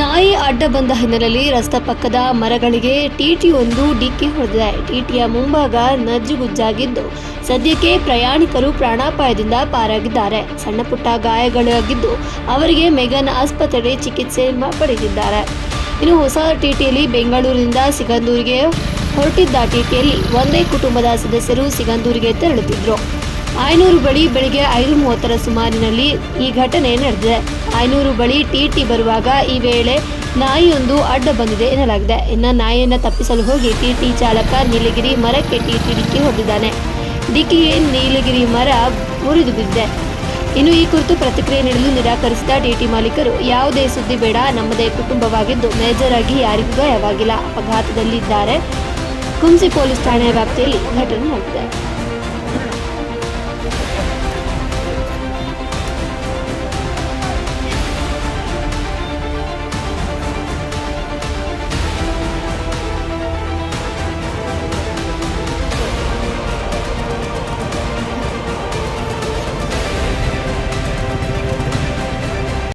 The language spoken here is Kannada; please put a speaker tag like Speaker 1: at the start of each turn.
Speaker 1: ನಾಯಿ ಅಡ್ಡ ಬಂದ ಹಿನ್ನೆಲೆಯಲ್ಲಿ ರಸ್ತೆ ಪಕ್ಕದ ಮರಗಳಿಗೆ ಟಿಟಿ ಒಂದು ಡಿಕ್ಕಿ ಹೊಡೆದಿದೆ. ಟಿಟಿಯ ಮುಂಭಾಗ ನಜ್ಜುಗುಜ್ಜಾಗಿದ್ದು, ಸದ್ಯಕ್ಕೆ ಪ್ರಯಾಣಿಕರು ಪ್ರಾಣಾಪಾಯದಿಂದ ಪಾರಾಗಿದ್ದಾರೆ. ಸಣ್ಣ ಪುಟ್ಟ ಗಾಯಗಳಾಗಿದ್ದು, ಅವರಿಗೆ ಮೆಗನ್ ಆಸ್ಪತ್ರೆ ಚಿಕಿತ್ಸೆ ಪಡೆದಿದ್ದಾರೆ. ಇನ್ನು ಹೊಸ ಟಿಟಿಯಲ್ಲಿ ಬೆಂಗಳೂರಿನಿಂದ ಸಿಗಂದೂರಿಗೆ ಹೊರಟಿದ್ದ ಟಿಟಿಯಲ್ಲಿ ಒಂದೇ ಕುಟುಂಬದ ಸದಸ್ಯರು ಸಿಗಂದೂರಿಗೆ ತೆರಳುತ್ತಿದ್ರು. ಆಯನೂರು ಬಳಿ ಬೆಳಿಗ್ಗೆ ಐದು ಮೂವತ್ತರ ಸುಮಾರಿನಲ್ಲಿ ಈ ಘಟನೆ ನಡೆದಿದೆ. ಆಯನೂರು ಬಳಿ ಟಿಟಿ ಬರುವಾಗ ಈ ವೇಳೆ ನಾಯಿಯೊಂದು ಅಡ್ಡ ಬಂದಿದೆ ಎನ್ನಲಾಗಿದೆ. ಇನ್ನು ನಾಯಿಯನ್ನು ತಪ್ಪಿಸಲು ಹೋಗಿ ಟಿಟಿ ಚಾಲಕ ನೀಲಗಿರಿ ಮರಕ್ಕೆ ಟಿಟಿ ಡಿಕ್ಕಿ ಹೊಡೆದಿದ್ದಾನೆ. ಡಿಕ್ಕಿಗೆ ನೀಲಗಿರಿ ಮರ ಮುರಿದು ಬಿದ್ದಿದೆ. ಇನ್ನು ಈ ಕುರಿತು ಪ್ರತಿಕ್ರಿಯೆ ನೀಡಲು ನಿರಾಕರಿಸಿದ ಟಿಟಿ ಮಾಲೀಕರು, ಯಾವುದೇ ಸುದ್ದಿ ಬೇಡ, ನಮ್ಮದೇ ಕುಟುಂಬವಾಗಿದ್ದು ಮೇಜರ್ ಆಗಿ ಯಾರಿಗೂ ಗಾಯವಾಗಿಲ್ಲ. ಅಪಘಾತದಲ್ಲಿದ್ದಾರೆ. ಕುಂಸಿ ಪೊಲೀಸ್ ಠಾಣೆಯ ವ್ಯಾಪ್ತಿಯಲ್ಲಿ ಘಟನೆ ನಡೆದಿದೆ.